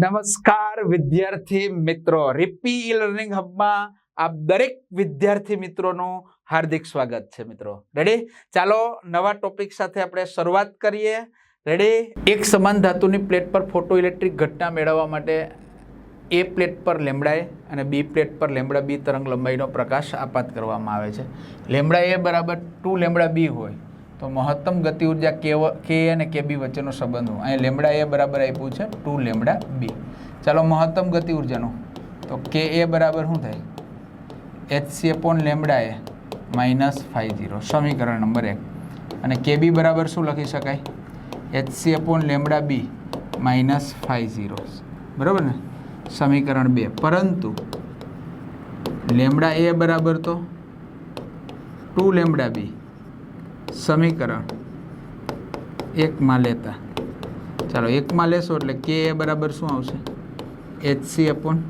નમસ્કાર વિદ્યાર્થી મિત્રો. રિપી ઈ લર્નિંગ હબમાં આપ દરેક વિદ્યાર્થી મિત્રોનું હાર્દિક સ્વાગત છે મિત્રો. રેડી ચાલો નવા ટોપિક સાથે આપણે શરૂઆત કરીએ. રેડી એક સમાન ધાતુની પ્લેટ પર ફોટો ઇલેક્ટ્રિક ઘટના મેળવવા માટે એ પ્લેટ પર લેમડાએ અને બી પ્લેટ પર લેમડા બી તરંગ લંબાઈનો પ્રકાશ આપાત કરવામાં આવે છે. લેમડા એ બરાબર ટુ લેમડા બી હોય. તો મહત્તમ ગતિ ઊર્જા કે કે અને કે બી વચ્ચેનો સંબંધ હોય. અહીંયા લેમડા એ બરાબર આપ્યું છે, ટુ લેમડા બી. ચાલો મહત્તમ ગતિ ઉર્જાનું. તો કે એ બરાબર શું થાય? H C upon lambda A minus five zero સમીકરણ નંબર એક. અને કે બી બરાબર શું લખી શકાય? H C upon lambda B minus five zero બરાબર ને? સમીકરણ બે. પરંતુ લેમડા એ બરાબર તો? Two lambda B. સમીકરણ. એકમાં લેતા. ચાલો, એકમાં લેશો એટલે કે એ બરાબર શું આવશે? H C upon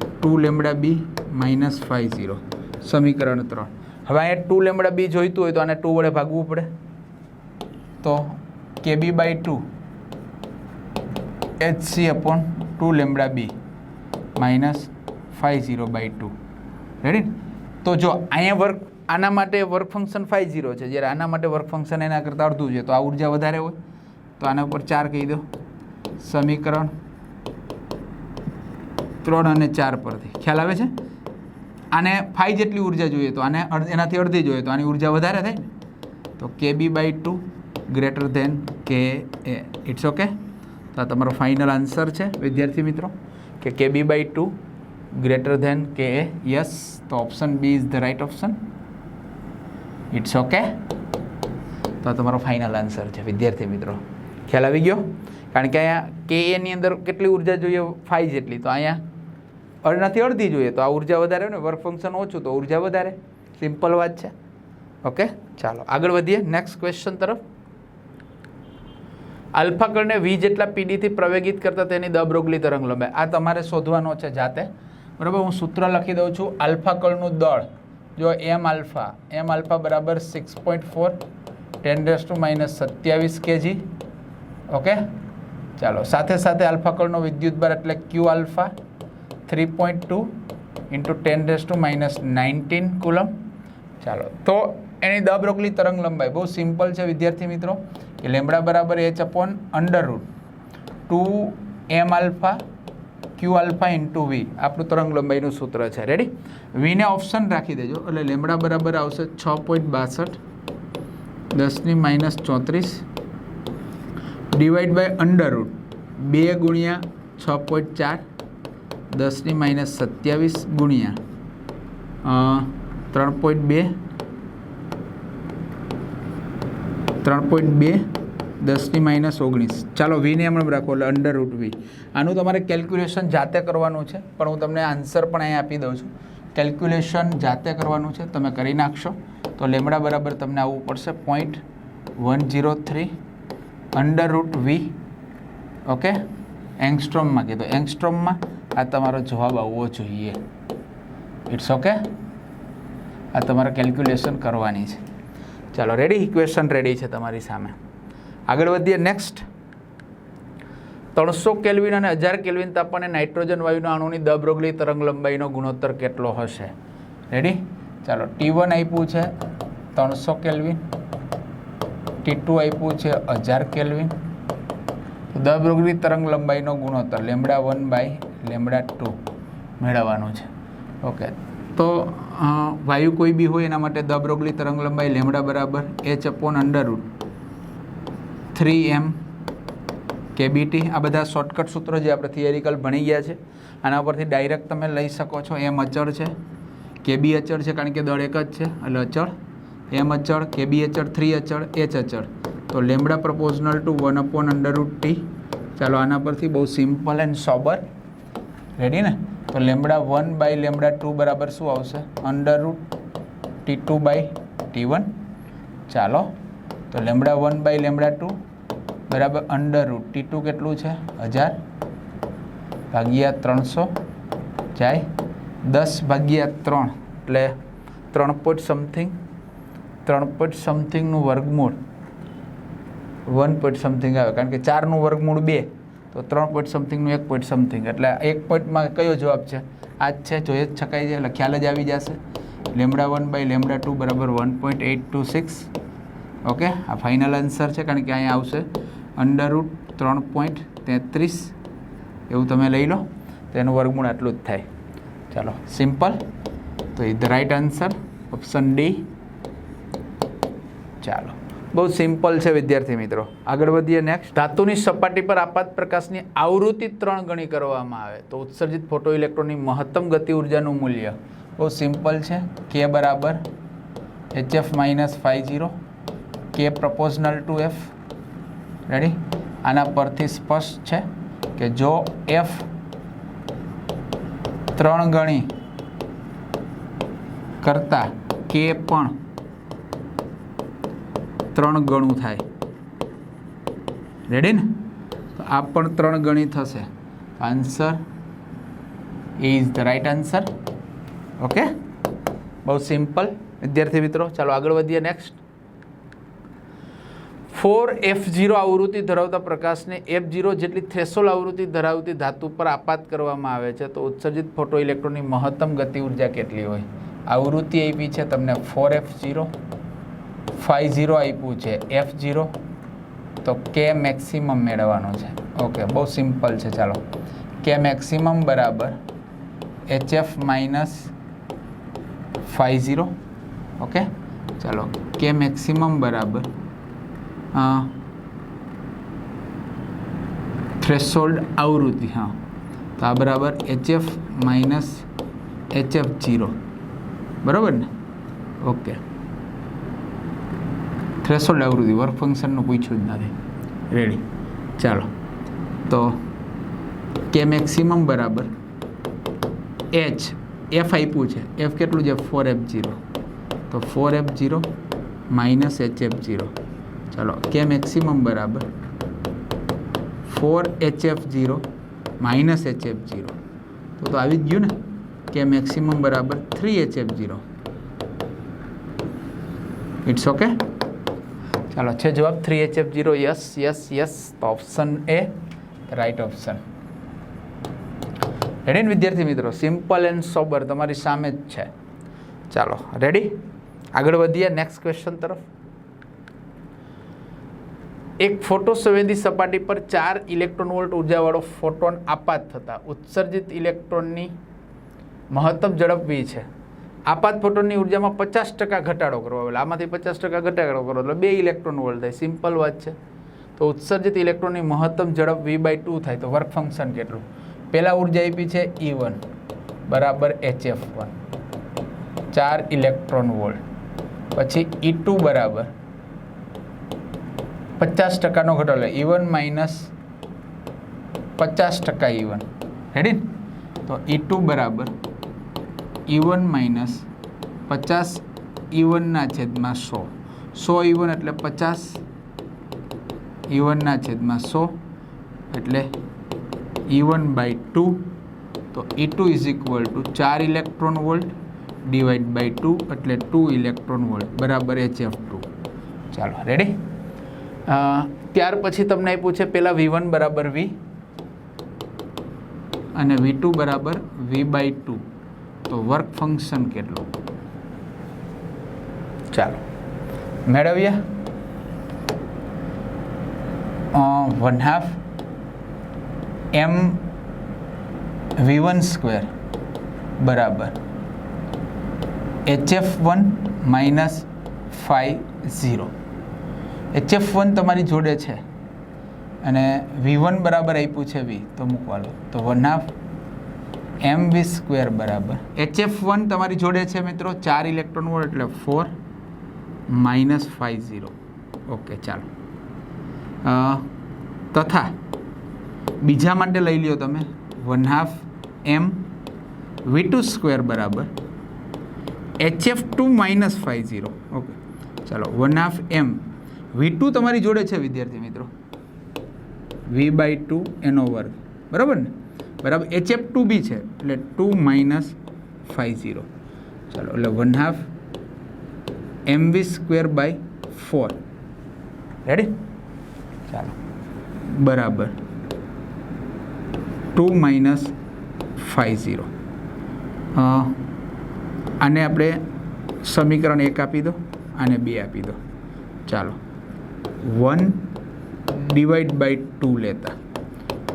two lambda B minus five zero સમીકરણ ત્રણ. હવે અહીંયા ટુ લેમડા બી જોઈતું હોય તો આને ટુ વડે ભાગવું પડે. તો K B by two H C upon two lambda B minus five zero by two ready તો જો અહીંયા વર્ક આના માટે વર્ક ફંક્શન ફાઇવ ઝીરો છે. જ્યારે આના માટે વર્ક ફંક્શન એના કરતાં અડધું છે. તો આ ઊર્જા વધારે હોય. તો આના ઉપર ચાર કહી દો. સમીકરણ ત્રણ અને ચાર પરથી. ખ્યાલ આવે છે? આને ફાઇવ જેટલી ઊર્જા જોઈએ તો આને એનાથી અડધી જોઈએ તો આની ઊર્જા વધારે થાય. ને તો K B by two greater than K A it's okay તો આ તમારો ફાઇનલ આન્સર છે, વિદ્યાર્થી મિત્રો. કે K B by two greater than K A yes તો option B is the right option it's okay તો આ તમારો ફાઇનલ આન્સર છે, વિદ્યાર્થી મિત્રો. ખ્યાલ આવી ગયો? કારણ કે અહીંયા કે એની અંદર કેટલી ઊર્જા જોઈએ? ફાઈ જેટલી. તો અહીંયા અડનાથી અડધી જોઈએ. તો આ ઊર્જા વધારે ને વર્ક ફંક્શન ઓછું, તો ઊર્જા વધારે. સિમ્પલ વાત છે. ઓકે ચાલો, આગળ વધીએ. નેક્સ્ટ ક્વેશ્ચન તરફ. આલ્ફા કણને વી જેટલા પીડીથી પ્રવેગિત કરતા તેની દબરોગલી તરંગ લંબાઈ આ તમારે શોધવાનો છે જાતે. બરાબર? હું સૂત્ર લખી દઉં છું. આલ્ફા કળનું દળ જો એમ આલ્ફા એમ આલ્ફા બરાબર six point four ten days to minus સત્યાવીસ કેજી ઓકે ચાલો, સાથે સાથે આલ્ફા કળનો વિદ્યુત ભાર એટલે Q alpha three point two into ten days to minus nineteen coulomb ચાલો, તો એની દબરોગલી તરંગ લંબાઈ, બહુ સિમ્પલ છે વિદ્યાર્થી મિત્રો. કે લેમડા બરાબર H upon under root two M alpha Q alpha into V આપણું તરંગ લંબાઈનું સૂત્ર છે. રેડી વીને ઓપ્શન રાખી દેજો. એટલે લેમડા બરાબર આવશે છ પોઈન્ટ બાસઠ દસની માઇનસ ચોત્રીસ ડિવાઈડ બાય અંડર રૂટ બે ગુણ્યા છ પોઈન્ટ ચાર દસની માઇનસ સત્યાવીસ ગુણ્યા ત્રણ પોઈન્ટ બે, ત્રણ પોઈન્ટ બે દસની માઇનસ ઓગણીસ. ચાલો વીને એમણે રાખો એટલે અંડર રૂટ વી આનું તમારે કેલ્ક્યુલેશન જાતે કરવાનું છે, પણ હું તમને આન્સર પણ અહીં આપી દઉં છું. કેલ્ક્યુલેશન જાતે કરવાનું છે, તમે કરી નાખશો. તો લેમડા બરાબર તમને આવવું પડશે point one zero three under root V okay એંગસ્ટ્રોમમાં કીધું. એંગસ્ટ્રોમમાં આ તમારો જવાબ આવવો જોઈએ. ઇટ્સ ઓકે આ તમારે કેલ્ક્યુલેશન કરવાની છે. ચાલો રેડી ઇક્વેશન રેડી છે તમારી સામે. આગળ વધીએ નેક્સ્ટ ત્રણસો કેલ્વિન અને હજાર કેલ્વિન તાપમાને નાઇટ્રોજન વાયુના અણુની દબરોગલી તરંગ લંબાઈનો ગુણોત્તર કેટલો હશે? રેડી ચાલો ટી વન આપ્યું છે ત્રણસો કેલ્વિન. ટી ટુ આપ્યું છે હજાર કેલ્વિન. દબરોગલી તરંગ લંબાઈનો ગુણોત્તર lambda one by lambda two મેળવવાનું છે. ઓકે તો વાયુ કોઈ બી હોય એના માટે દબરોગલી તરંગ લંબાઈ લેમડા બરાબર H upon under root three M KBT આ બધા શોર્ટકટ સૂત્રો જે આપણે થિયરિકલ ભણી ગયા છે, આના પરથી ડાયરેક્ટ તમે લઈ શકો છો એમ અચળ છે કેબી અચળ છે, કારણ કે દળ એક જ છે, એટલે અચળ. એમ અચળ કેબી અચળ, થ્રી અચળ, એચ અચળ. તો lambda proportional to one upon under root T ચાલો આના પરથી બહુ સિમ્પલ એન્ડ સોબર રેડી ને? તો lambda one by lambda two બરાબર શું આવશે? Under root T two by T one ચાલો. તો lambda one by lambda two, બરાબર અંડર રૂટ ટી ટુ કેટલું છે? હજાર ભાગ્યા ત્રણસો જાય દસ ભાગ્યા ત્રણ, એટલે ત્રણ પોઈન્ટ સમથિંગ ત્રણ પોઈન્ટ સમથિંગનું વર્ગમૂળ વન પોઈન્ટ સમથિંગ આવે, કારણ કે ચારનું વર્ગમૂળ બે, તો ત્રણ પોઈન્ટ સમથિંગનું એક પોઈન્ટ સમથિંગ એટલે એક પોઈન્ટમાં કયો જવાબ છે? આ જ છે જોઈએ જ છકાઈ જાય એટલે ખ્યાલ જ આવી જશે. Lambda one by lambda two બરાબર one point eight two six okay આ ફાઇનલ આન્સર છે કારણ કે અહીંયા આવશે. અંડરરૂટ ત્રણ પોઈન્ટ તેત્રીસ. એવું તમે લઈ લો. તો એનું વર્ગમૂળ આટલું જ થાય. ચાલો સિમ્પલ તો એ the right answer option D ચાલો. બહુ સિમ્પલ છે વિદ્યાર્થી મિત્રો. આગળ વધીએ નેક્સ્ટ ધાતુની સપાટી પર આપાત પ્રકાશની આવૃત્તિ ત્રણ ગણી કરવામાં આવે. તો ઉત્સર્જિત ફોટો ઇલેક્ટ્રોનની મહત્તમ ગતિ ઉર્જાનું મૂલ્ય. બહુ સિમ્પલ છે. કે બરાબર. એચએફ માઇનસ ફાઇવ જીરો કે પ્રપોઝનલ ટુ એફ રેડી આના પરથી સ્પષ્ટ છે કે જો એફ ત્રણ ગણી કરતાં કે પણ ત્રણ ગણું થાય. રેડી ને? તો આ પણ ત્રણ ગણી થશે. Answer is the right answer okay બહુ સિમ્પલ વિદ્યાર્થી મિત્રો, ચાલો આગળ વધીએ નેક્સ્ટ ફોર એફ જીરો આવૃત્તિ ધરાવતા પ્રકાશને એફ જીરો જેટલી થ્રેસોલ આવૃત્તિ ધરાવતી ધાતુ પર આપાત કરવામાં આવે છે. તો ઉત્સર્જિત ફોટો ઇલેક્ટ્રોનની મહત્તમ ગતિ ઊર્જા કેટલી હોય? આવૃત્તિ આપી છે તમને four F zero five zero આપ્યું છે એફ જીરો તો કે મેક્સિમમ મેળવવાનો છે. ઓકે, બહુ સિમ્પલ છે, ચાલો. કે મેક્સિમમ બરાબર H F minus five zero. Okay, ચાલો. કે મેક્સિમમ બરાબર થ્રેશોલ્ડ આવૃત્તિ, હા. તો આ બરાબર H F minus H F zero બરાબર ને? ઓકે. થ્રેશોલ્ડ આવૃત્તિ, વર્ક ફંક્શનનું પૂછ્યું જ નથી રેડી ચાલો. તો કે મેક્સિમમ બરાબર? એચ એફ આપ્યું છે. એફ કેટલું છે? ફોર એફ જીરો તો four F zero minus H F zero ચાલો, કે મેક્સિમમ બરાબર? Four H F zero minus H F zero તો તો આવી જ ગયું ને? કે મેક્સિમમ બરાબર three H F zero it's okay ચાલો, છે જવાબ three H F zero yes yes yes તો option A right option ready વિદ્યાર્થી મિત્રો? સિમ્પલ એન્ડ સોબર તમારી સામે જ છે. ચાલો રેડી આગળ વધીએ. નેક્સ્ટ ક્વેશ્ચન તરફ. એક ફોટો સંવેદી સપાટી પર ચાર ઇલેક્ટ્રોન વોલ્ટ ઉર્જાવાળો ફોટોન આપાત થતા ઉત્સર્જિત ઇલેક્ટ્રોનની મહત્તમ ઝડપ વી છે. આપાત ફોટોનની ઉર્જામાં પચાસ ટકા ઘટાડો કરવો એટલે આમાંથી પચાસ ટકા ઘટાડો કરો એટલે બે ઇલેક્ટ્રોન વોલ્ટ થાય. સિમ્પલ વાત છે. તો ઉત્સર્જિત ઇલેક્ટ્રોનની મહત્તમ ઝડપ વી બાય ટુ થાય તો વર્ક ફંક્શન કેટલું? પહેલાં ઊર્જા આપી છે ઈ વન બરાબર એચ એફ વન ચાર ઇલેક્ટ્રોન વોલ્ટ. પછી ઈ ટુ બરાબર પચાસ ટકાનો ઘટાડો ઇવન વન માઇનસ પચાસ ટકા ઇવન રેડી તો ઈ ટુ બરાબર. ઇવન માઇનસ પચાસ ઇવનના છેદમાં સો. સો ઇવન એટલે પચાસ ઇવનના છેદમાં સો. એટલે ઇવન બાય ટુ તો E two is equal to ચાર electron volt divide by two એટલે ટુ ઇલેક્ટ્રોન વોલ્ટ. બરાબર એચ એફ ટુ ચાલો રેડી ત્યાર પછી તમને આપ્યું છે પહેલાં વી વન બરાબર વી અને વી ટુ બરાબર વી બાય ટુ તો વર્ક ફંક્શન કેટલું? ચાલો. મેળવીએ. One half M V one square બરાબર. H F one minus five zero H F one તમારી જોડે છે. અને વી વન બરાબર આપ્યું છે વી તો મૂકવા લો તો one half M V square બરાબર. એચ એફ વન તમારી જોડે છે મિત્રો, ચાર ઇલેક્ટ્રોન વોલ્ટ એટલે four minus five zero okay ચાલો. તથા બીજા માટે લઈ લ્યો તમે. One half M V two square બરાબર. H F two minus five zero okay ચાલો. One half M V two તમારી જોડે છે, વિદ્યાર્થી મિત્રો. વી બાય ટુ એનો વર્ગ બરાબર ને? બરાબર. એચ એફ ટુ બી છે, એટલે ટુ માઇનસ ફાઇવ ઝીરો ચાલો, એટલે one half M V square by four ready ચાલો. બરાબર. ટુ માઇનસ ફાઇવ ઝીરો આને આપણે સમીકરણ એક આપી દો અને બે આપી દો. ચાલો. વન ડિવાઈડ બાય ટુ લેતા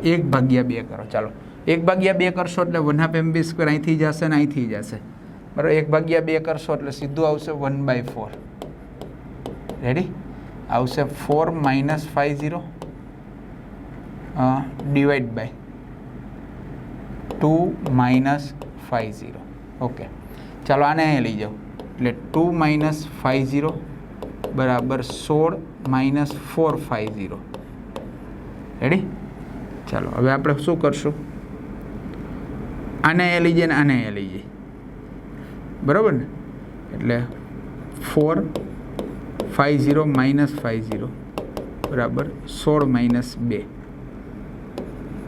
એક ભાગ્યા બે કરો ચાલો એક ભાગ્યા બે કરશો એટલે one half M B square અહીંથી જશે ને અહીંથી જશે બરાબર એક ભાગ્યા બે કરશો એટલે સીધું આવશે વન બાય ફોર રેડી આવશે four minus five zero divide by two minus five zero okay ચાલો આને અહીં લઈ જાઓ એટલે ટુ માઇનસ ફાઇવ ઝીરો બરાબર સોળ minus four five zero. Ready ચાલો, હવે આપણે શું કરશું? આને અહીંયા લઈ ને આને અહીંયા લઈ જઈએ બરાબર ને? એટલે four five zero minus five zero. બરાબર, સોળ માઇનસ બે.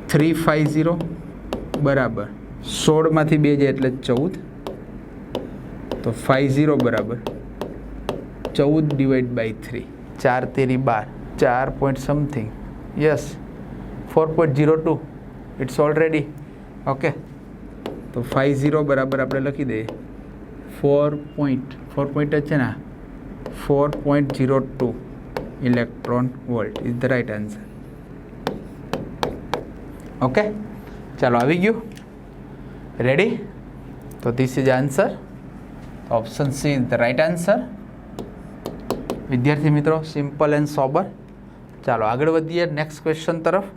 Three five zero. બરાબર, સોળમાંથી બે જાય એટલે ચૌદ. તો ફાઇવ ઝીરો બરાબર. ચૌદ ડિવાઈડ બાય થ્રી ચાર તેરી બાર ચાર point something yes four point zero two it's already okay તો ફાઇવ ઝીરો બરાબર આપણે લખી દઈએ ફોર પોઈન્ટ ફોર પોઈન્ટ જ છે ને four point zero two electron volt is the right answer okay ચાલો આવી ગયું રેડી તો this is answer option C is the right answer વિદ્યાર્થી મિત્રો સિમ્પલ એન્ડ સોબર ચાલો, આગળ વધીએ નેક્સ્ટ ક્વેશ્ચન તરફ.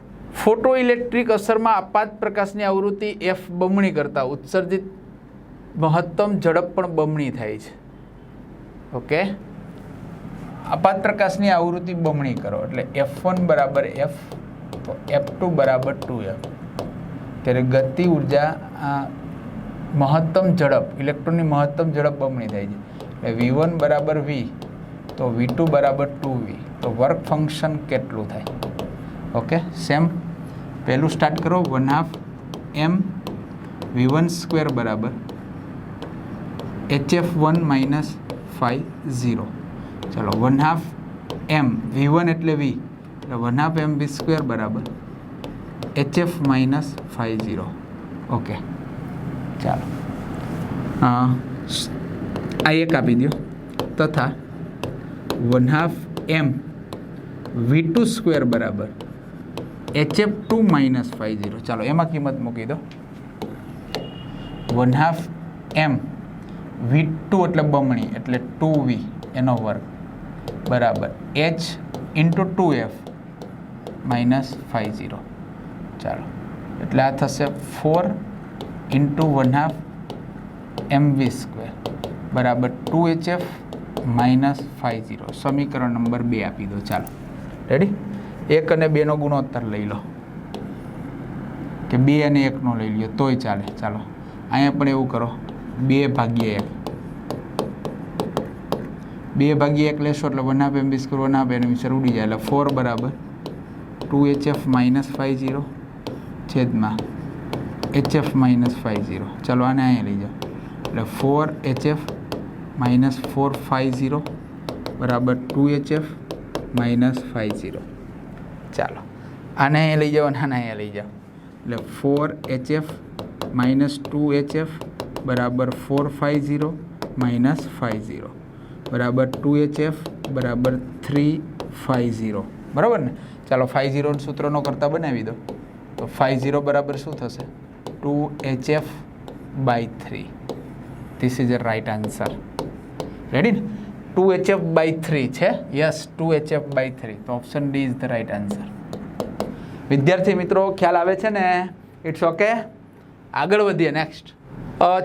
ફોટો ઇલેક્ટ્રિક અસરમાં આપાત પ્રકાશની આવૃત્તિ એફ બમણી કરતાં ઉત્સર્જિત મહત્તમ ઝડપ પણ બમણી થાય છે. ઓકે આપાત પ્રકાશની આવૃત્તિ બમણી કરો, એટલે એફ વન બરાબર એફ એફ ટુ બરાબર ટુ એફ ત્યારે ગતિ ઊર્જા મહત્તમ ઝડપ, ઇલેક્ટ્રોનની મહત્તમ ઝડપ બમણી થાય છે. એટલે વી વન બરાબર વી તો વી ટુ બરાબર ટુ વી તો વર્ક ફંક્શન કેટલું થાય? ઓકે સેમ પહેલું સ્ટાર્ટ કરો one half M V one square બરાબર H F one minus five zero ચાલો one half M V one એટલે વી એટલે one half M V square બરાબર H F minus five zero okay ચાલો. આ એક આપી દો તથા one half M V two square બરાબર. H F two minus five zero ચાલો, એમાં કિંમત મૂકી દો. One half M V two એટલે બમણી, એટલે ટુ વી એનો વર્ગ. બરાબર. H into two F minus five zero ચાલો, એટલે આ થશે four into one half M V square બરાબર two H F minus five zero. સમીકરણ નંબર બે આપી દો. ચાલો. રેડી એક અને બેનો ગુણોત્તર લઈ લો. કે બે અને એકનો લઈ લો તોય ચાલે. ચાલો. અહીંયા પણ એવું કરો. બે ભાગ્યા એક. બે ભાગ્યા એક લેશો એટલે one half M B square, one half એનો વિચાર ઉડી જાય. એટલે ફોર બરાબર two H F minus five zero છેદમાં H F minus five zero. ચાલો આને અહીંયા લઈ જાઓ. એટલે four H F minus four five zero બરાબર two H F minus five zero. ચાલો. આને અહીંયા લઈ જાઓ અને આને અહીંયા લઈ જાઓ. એટલે four H F minus two H F બરાબર four five zero minus five zero. બરાબર ટુ એચ એફ બરાબર થ્રી ફાઇવ ઝીરો. બરાબર ને? ચાલો ફાઇવ ઝીરો સૂત્રનો કરતાં બનાવી દો. તો ફાઇવ ઝીરો બરાબર શું થશે? Two H F by three. This is a right answer ready ને two H F by three છે? Yes two H F by three તો option D is the right answer વિદ્યાર્થી મિત્રો, ખ્યાલ આવે છે ને? ઇટ્સ ઓકે આગળ વધીએ નેક્સ્ટ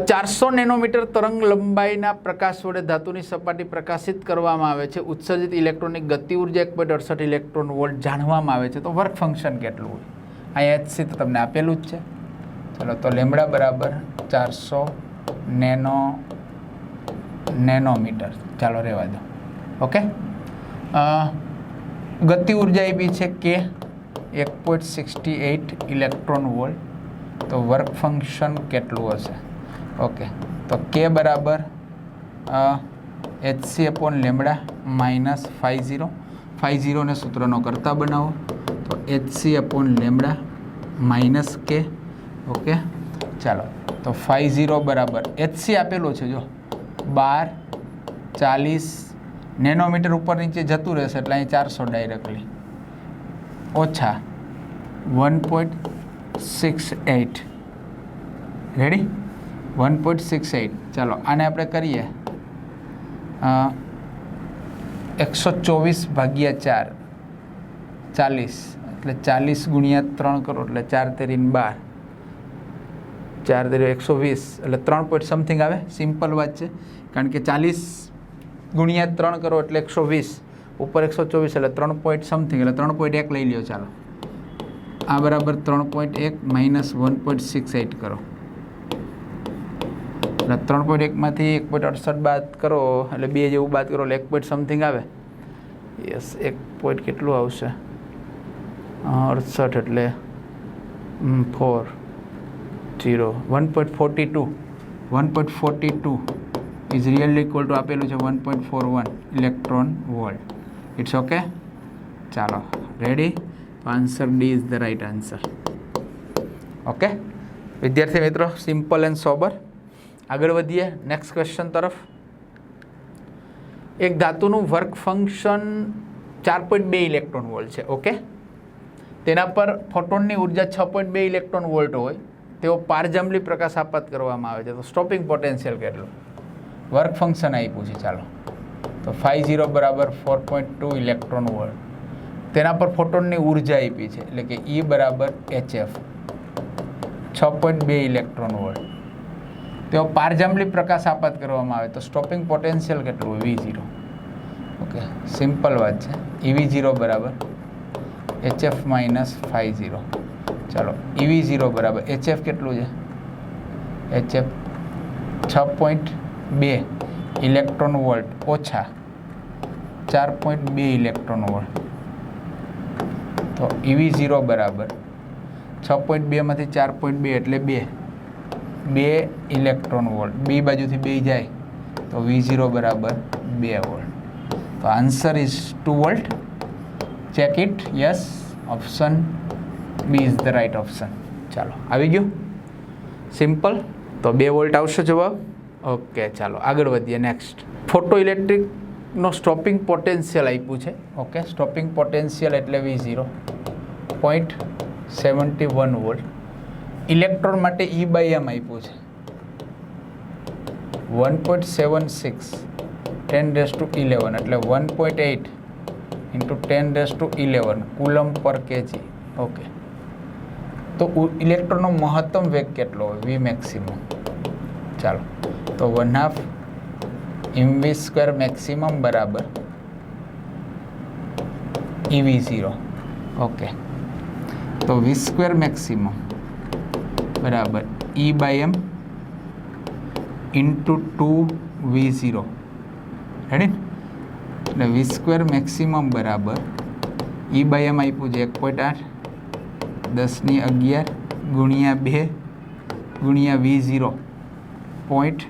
ચારસો નેનોમીટર તરંગ લંબાઈના પ્રકાશ વડે ધાતુની સપાટી પ્રકાશિત કરવામાં આવે છે. ઉત્સર્જિત ઇલેક્ટ્રોનિક ગતિ ઊર્જા એક પોઈન્ટ અડસઠ ઇલેક્ટ્રોન વોલ્ટ જાણવામાં આવે છે. તો વર્ક ફંક્શન કેટલું હોય? અહીંયા એચસી તો તમને આપેલું જ છે. ચલો, તો લેમડા બરાબર ચારસો નેનો નેનોમીટર. ચાલો રહેવા દો. ઓકે? ગતિ ઊર્જા આપી છે કે એક point sixty eight electron volt. તો વર્ક ફંક્શન કેટલું હશે? ઓકે. તો કે બરાબર HC upon lambda minus five zero. Five ઝીરોને સૂત્રનો કરતા બનાવો. તો HC upon lambda minus K okay? ચાલો. તો ફાઇવ ઝીરો બરાબર. એચસી આપેલું છે, જો. બાર, ચાલીસ નેનોમીટર ઉપર નીચે જતું રહેશે એટલે અહીં ચારસો ડાયરેક્ટલી ઓછા one point six eight ready one point six eight ચાલો, આને આપણે કરીએ. એકસો ચોવીસ ભાગ્યા ચાર, ચાલીસ. એટલે ચાલીસ ગુણ્યા ત્રણ કરો, એટલે ચાર તેરીને બાર. ચાર દરિયો એકસો વીસ, એટલે ત્રણ પોઈન્ટ સમથિંગ આવે. સિમ્પલ વાત છે. કારણ કે ચાલીસ ગુણ્યા ત્રણ કરો એટલે એકસો વીસ. ઉપર એકસો ચોવીસ, એટલે ત્રણ પોઈન્ટ સમથિંગ એટલે ત્રણ પોઈન્ટ એક લઈ લ્યો ચાલો. આ બરાબર ત્રણ પોઈન્ટ એક minus one point six eight કરો. એટલે ત્રણ પોઈન્ટ એકમાંથી એક પોઈન્ટ અડસઠ બાદ કરો, એટલે બે જેવું બાદ કરો, એટલે એક પોઈન્ટ સમથિંગ આવે. યસ એક પોઈન્ટ કેટલું આવશે? અડસઠ એટલે four zero one point forty two one point forty two is real equal to આપેલું છે one point four one electron volt it's okay ચાલો ready answer D is the right answer okay વિદ્યાર્થી મિત્રો simple and sober આગળ વધીએ next question તરફ. એક ધાતુનું વર્ક ફંક્શન ચાર પોઈન્ટ બે ઇલેક્ટ્રોન વોલ્ટ છે ઓકે તેના પર ફોટોનની ઊર્જા છ પોઈન્ટ બે ઇલેક્ટ્રોન વોલ્ટ હોય. તેઓ પારજાંબલી પ્રકાશ આપાત કરવામાં આવે છે. તો સ્ટોપિંગ પોટેન્શિયલ કેટલું? વર્ક ફંક્શન આપ્યું છે ચાલો. તો ફાઇવ ઝીરો બરાબર four point two electron volt તેના પર ફોટોનની ઊર્જા આપી છે. એટલે કે ઈ બરાબર એચએફ છ પોઈન્ટ બે ઇલેક્ટ્રોન વોલ્ટ તેઓ પારજંબલી પ્રકાશ આપાત કરવામાં આવે. તો સ્ટોપિંગ પોટેન્શિયલ કેટલું હોય? વી ઝીરો ઓકે સિમ્પલ વાત છે. ઈવી ઝીરો બરાબર એચએફ માઇનસ ફાઇવ ઝીરો ચાલો ઈવી ઝીરો બરાબર એચએફ કેટલું છે? એચએફ છ પોઈન્ટ બે ઇલેક્ટ્રોન વોલ્ટ ઓછા ચાર પોઈન્ટ બે ઇલેક્ટ્રોન વોલ્ટ. તો ઈવી ઝીરો બરાબર છ પોઈન્ટ બેમાંથી ચાર પોઈન્ટ બે એટલે બે. બે ઇલેક્ટ્રોન વોલ્ટ. બે બાજુથી બે જાય તો વી ઝીરો બરાબર બે વોલ્ટ. તો answer is two volt check it yes option B is the right option ચાલો, આવી ગયું? સિમ્પલ તો બે વોલ્ટ આવશે જવાબ? ઓકે ચાલો, આગળ વધીએ નેક્સ્ટ ફોટો ઇલેક્ટ્રિકનો સ્ટોપિંગ પોટેન્શિયલ આપ્યું છે. ઓકે સ્ટોપિંગ પોટેન્શિયલ એટલે V zero point seventy one volt electron માટે ઈ બાય એમ આપ્યું છે. One point seven six ten days to eleven એટલે one point eight into ten days to eleven coulomb per KG okay તો ઇલેક્ટ્રોનનો મહત્તમ વેગ કેટલો હોય? વી મેક્સિમમ ચાલો. તો one half M V square maximum બરાબર ઇવી ઝીરો ઓકે તો વી સ્ક્વેર મેક્સિમમ બરાબર E by M into two V zero ready એટલે વી સ્ક્વેર મેક્સિમમ બરાબર ઈ બાય એમ આપ્યું છે, એક પોઈન્ટ આઠ. દસની અગિયાર ગુણ્યા બે ગુણ્યા વી ઝીરો પોઈન્ટ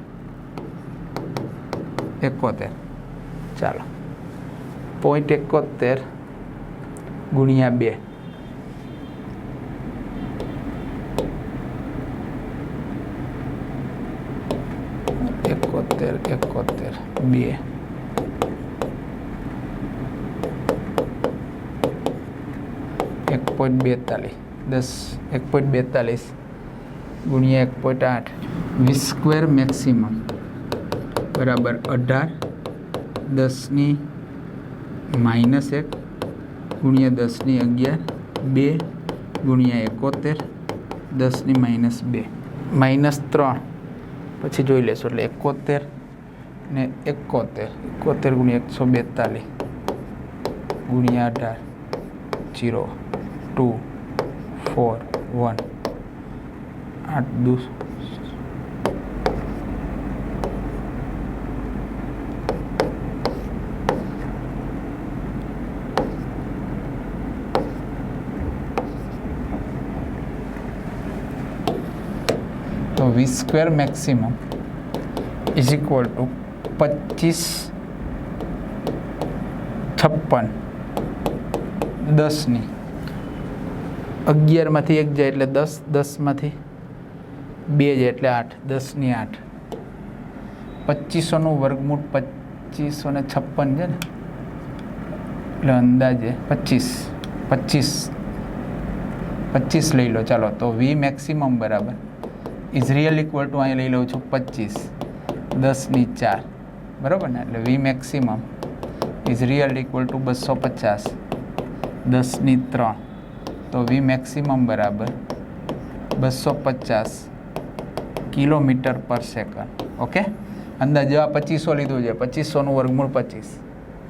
એકોતેર. ચાલો. પોઈન્ટ એકોતેર ગુણ્યા બે. એકોતેર એકોતેર, બે. એક પોઈન્ટ બેતાલીસ. દસ, એક પોઈન્ટ બેતાલીસ, ગુણ્યા એક પોઈન્ટ આઠ વીસ સ્ક્વેર મેક્સિમમ. બરાબર અઢાર, દસની માઇનસ એક, ગુણ્યા દસની અગિયાર, બે, ગુણ્યા એકોતેર, દસની માઇનસ બે. માઇનસ ત્રણ, પછી જોઈ લેશો એટલે એકોતેર ને એકોતેર. એકોતેર ગુણ્યા એકસો બેતાલીસ, ગુણ્યા અઢાર, જીરો, ટુ. ફોર વન આઠ દુ તો V square maximum is equal to પચીસ છપ્પન દસની. અગિયારમાંથી એક જાય એટલે દસ, દસમાંથી બે જાય એટલે આઠ, દસની આઠ. પચીસોનું વર્ગમૂળ પચીસો ને છપ્પન છે ને? એટલે અંદાજે પચીસ પચીસ પચીસ લઈ લો. ચાલો, તો વી મેક્સિમમ બરાબર. ઇઝ રિયલ ઇક્વલ ટુ અહીં લઈ લઉં છું પચીસ, દસની ચાર. બરાબર ને? એટલે V maximum. Is real equal to બસો પચાસ, દસની ત્રણ. તો વી મેક્સિમમ બરાબર બસો પચાસ કિલોમીટર પર સેકન્ડ ઓકે અંદાજ આ પચીસો લીધું છે, પચીસોનું વર્ગમૂળ પચીસ.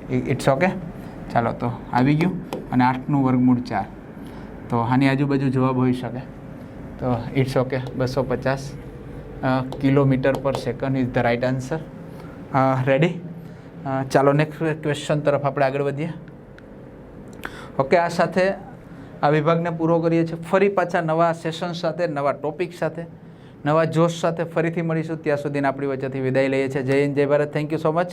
ઇટ્સ ઓકે ચાલો, તો આવી ગયું. અને આઠનું વર્ગમૂળ ચાર. તો આની આજુબાજુ જવાબ હોઈ શકે. તો ઇટ્સ ઓકે બસો પચાસ kilometre per second is the right answer ready ચાલો નેક્સ્ટ ક્વેશ્ચન તરફ આપણે આગળ વધીએ. ઓકે આ સાથે આ વિભાગને પૂરો કરીએ છીએ. ફરી પાછા નવા સેશન સાથે, નવા ટોપિક સાથે, નવા જોશ સાથે ફરીથી મળીશું. ત્યાં સુધીને આપણી વચ્ચેથી વિદાય લઈએ છીએ. Jai Hind, Jai Bharat. Thank you so much